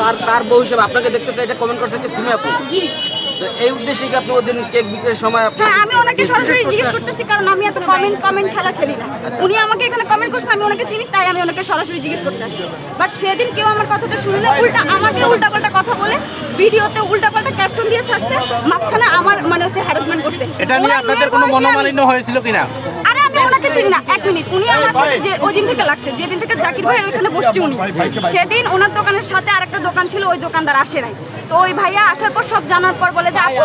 তার তার বউ হিসেবে আপনাকে দেখতে চাই এটা কমেন্ট করছে কি সিমি আপু? জি। তো এই উদ্দেশ্যে কি আপনি ওদিন কেক বিক্রির সময় আপনি হ্যাঁ আমি ওনাকে সরাসরি জিজ্ঞেস করতেছি কারণ আমি এত কমেন্ট কমেন্ট খেলা খেলি না। উনি আমাকে এখানে কমেন্ট করছে আমি ওনাকে চিনি তাই আমি ওনাকে সরাসরি জিজ্ঞেস করতে আসছি। বাট সেদিন কেউ আমার কথাটা শুনে না উল্টা আমাকে উল্টাপাল্টা কথা বলে ভিডিওতে উল্টাপাল্টা ক্যাপশন দিয়ে ছাড়ছে মাঝখানে আমার মানে হচ্ছে হ্যারাসমেন্ট করছে। এটা নিয়ে আপনাদের কোনো মনোমালিন্য হয়েছিল কিনা? আরে আমি ওনাকে চিনি না এক মিনিট। উনি আমার সাথে যে ওই দিন থেকে লাগছে যেদিন থেকে জাকির ভাই ওইখানে বসছি উনি। সেদিন ওনার দোকানের সাথে দোকান ছিল ওই দোকানদার আসে নাই। তো ওই ভাইয়া আসার পর সব জানার পর বলে যে আপু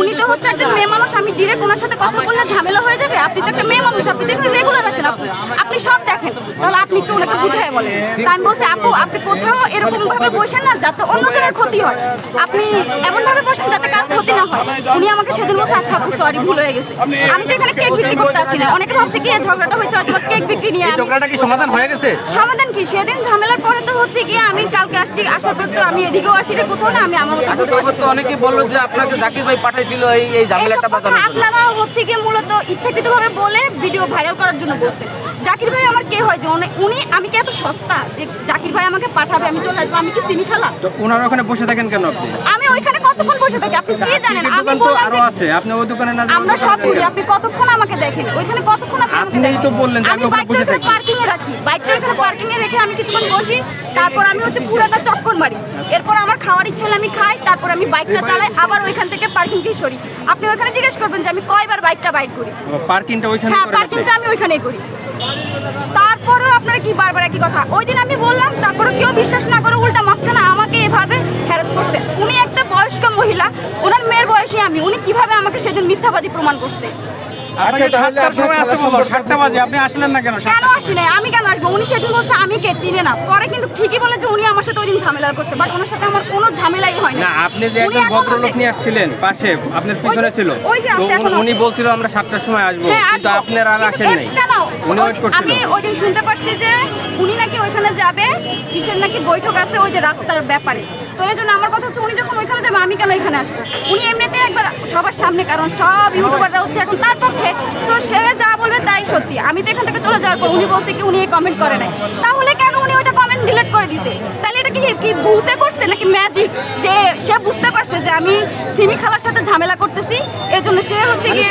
উনি তো হচ্ছে একজন মেয়ে মানুষ আমি ডিরেক্ট ওনার সাথে কথা বললে ঝামেলা হয়ে যাবে। আপনি তো একটা মেয়ে মানুষ আপনি তো একটু রেগুলার আসেন আপু আপনি সব দেখেন। তাহলে আপনি একটু ওনাকে বুঝাই বলেন। তা আমি বলছি আপু আপনি কোথাও এরকম ভাবে বসেন না যাতে অন্যজনের ক্ষতি হয়। আপনি এমন ভাবে বসেন যাতে কারও ক্ষতি না হয়। উনি আমাকে সেদিন বলছে আচ্ছা আপু সরি ভুল হয়ে গেছে। আমি তো এখানে কেক বিক্রি করতে আসি না অনেকে ভাবছে কি ঝগড়াটা হয়েছে হয়তো কেক বিক্রি নিয়ে ঝগড়াটা কি সমাধান হয়ে গেছে? সমাধান কি? সেদিন ঝামেলার পরে তো হচ্ছে গিয়ে আমি কালকে আসছি আসার পর তো আমি এদিকেও আসি রে কোথাও না আমি আমার মতো তখন তো আসি। বলল যে আপনাকে জাকির ভাই পাঠাইছিল এই এই ঝামেলাটা বাজানোর জন্য আপনারা হচ্ছে গিয়ে মূলত ইচ্ছাকৃতভাবে বলে ভিডিও ভাইরাল করার জন্য বলছে জাকির ভাই আমার কে হয় যে উনি- উনি আমি কি এত সস্তা যে জাকির আমাকে পাঠাবে আমি চলে আসব আমি কি চিনি খেলা? তো ওনার ওখানে বসে থাকেন কেন আপনি? আমি ওইখানে কতক্ষণ বসে থাকি? আপনি কি জানেন? আমি দোকান তো আরও আছে আপনি ওই দোকানে না আমরা সব গেলেন। আপনি কতক্ষণ আমাকে দেখেন? ওইখানে কতক্ষণ আপনি আমাকে তো বললেন যে আমি ওখানে বসে থাকি। পার্কিং এ রাখি। বাইকটা এখানে পার্কিং এ রেখে আমি কিছুক্ষণ বসি তারপর আমি হচ্ছে পুরোটা চক্কর মারি। এরপর আমার খাওয়ার ইচ্ছা হলে আমি খাই তারপর আমি বাইকটা চালাই আবার ওইখান থেকে পার্কিং দিয়ে সরি। আপনি ওখানে জিজ্ঞেস করবেন যে আমি কয়বার বাইকটা বাইক করি? পার্কিংটা ওইখানে হ্যাঁ পার্কিংটা আমি ওইখানেই করি। কি বারবার একই কথা? ওই দিন আমি বললাম তারপরে কেউ বিশ্বাস না করে উল্টা মাঝখানে আমাকে এভাবে হ্যারাস করছে। উনি একটা বয়স্ক মহিলা, ওনার মেয়ের বয়সী আমি, উনি কীভাবে আমাকে সেদিন মিথ্যাবাদী প্রমাণ করছে? আপনাকে সাতটার সময় আসতে বলল সাতটা বাজে আপনি আসলেন না কেন কেন আসি নাই আমি কেন আসব? উনি সেদিন বলছে আমি কে? চিনে না। পরে কিন্তু ঠিকই বলে যে উনি আমার সাথে ওই দিন ঝামেলা করছে বাট ওনার সাথে আমার কোনো ঝামেলাই হয় না না আপনি যে উনি একজন ভদ্রলোক নিয়ে আসছিলেন পাশে আপনার পিছনে ছিল উনি- বলছিল আমরা সাতটার সময় আসব হ্যাঁ, কিন্তু আপনার আর আসেন নাই। উনি ওয়েট করছিল। আমি ওই দিন শুনতে পারছি যে উনি ওইখানে যাবে, কিসের নাকি বৈঠক আছে ওই যে রাস্তার ব্যাপারে। তো এই জন্য আমার কথা হচ্ছে উনি যখন ওইখানে যাবে, আমি কেন এখানে আসব? উনি এমনিতেই একবার সবার সামনে, কারণ সব ইউটিউবাররা হচ্ছে এখন তার পক্ষে। তো সে যা বলবে তাই সত্যি। আমি তো এখান থেকে চলে যাওয়ার পর উনি বলছে কি উনি এই কমেন্ট করে নাই। তাহলে কেন উনি ওইটা কমেন্ট ডিলিট করে দিছে? কি কি ভূতে করছে? নাকি ম্যাজিক যে সে বুঝতে পারছে যে আমি সিমি খালার সাথে ঝামেলা করতেছি এই জন্য সে হচ্ছে গিয়ে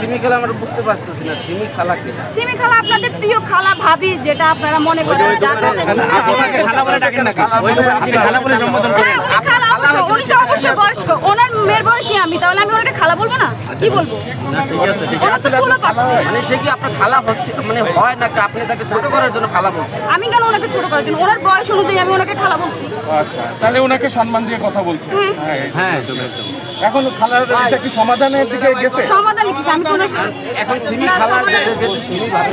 সিমি খেলা আমরা বুঝতে পারতেছি না সিমি খেলাকে সিমি খালা আপনাদের প্রিয় খালা ভাবি যেটা আপনারা মনে করেন খালা বলে ডাকেন নাকি? খালা বলে সম্বোধন করেন। হ্যাঁ, খালা অবশ্য, অবশ্যই বয়স্ক। ওনার মেয়ের বয়সী আমি, তাহলে আমি ওনাকে খালা বলব না? কি বলব? মানে সে কি আপনার খালা হচ্ছে মানে হয় না আপনি তাকে ছোট করার জন্য খালা বলছেন আমি কেন ওনাকে ছোট করার জন্য ওনার বয়স অনুযায়ী আমি ওনাকে খালা বলছি আচ্ছা তাহলে ওনাকে সম্মান দিয়ে কথা বলছি হ্যাঁ হ্যাঁ একদম একদম এখন খালার এটা কি সমাধানের দিকে গেছে সমাধান কি আমি তো এখন সিমি খালা যে যে- যে সিমি ভাবি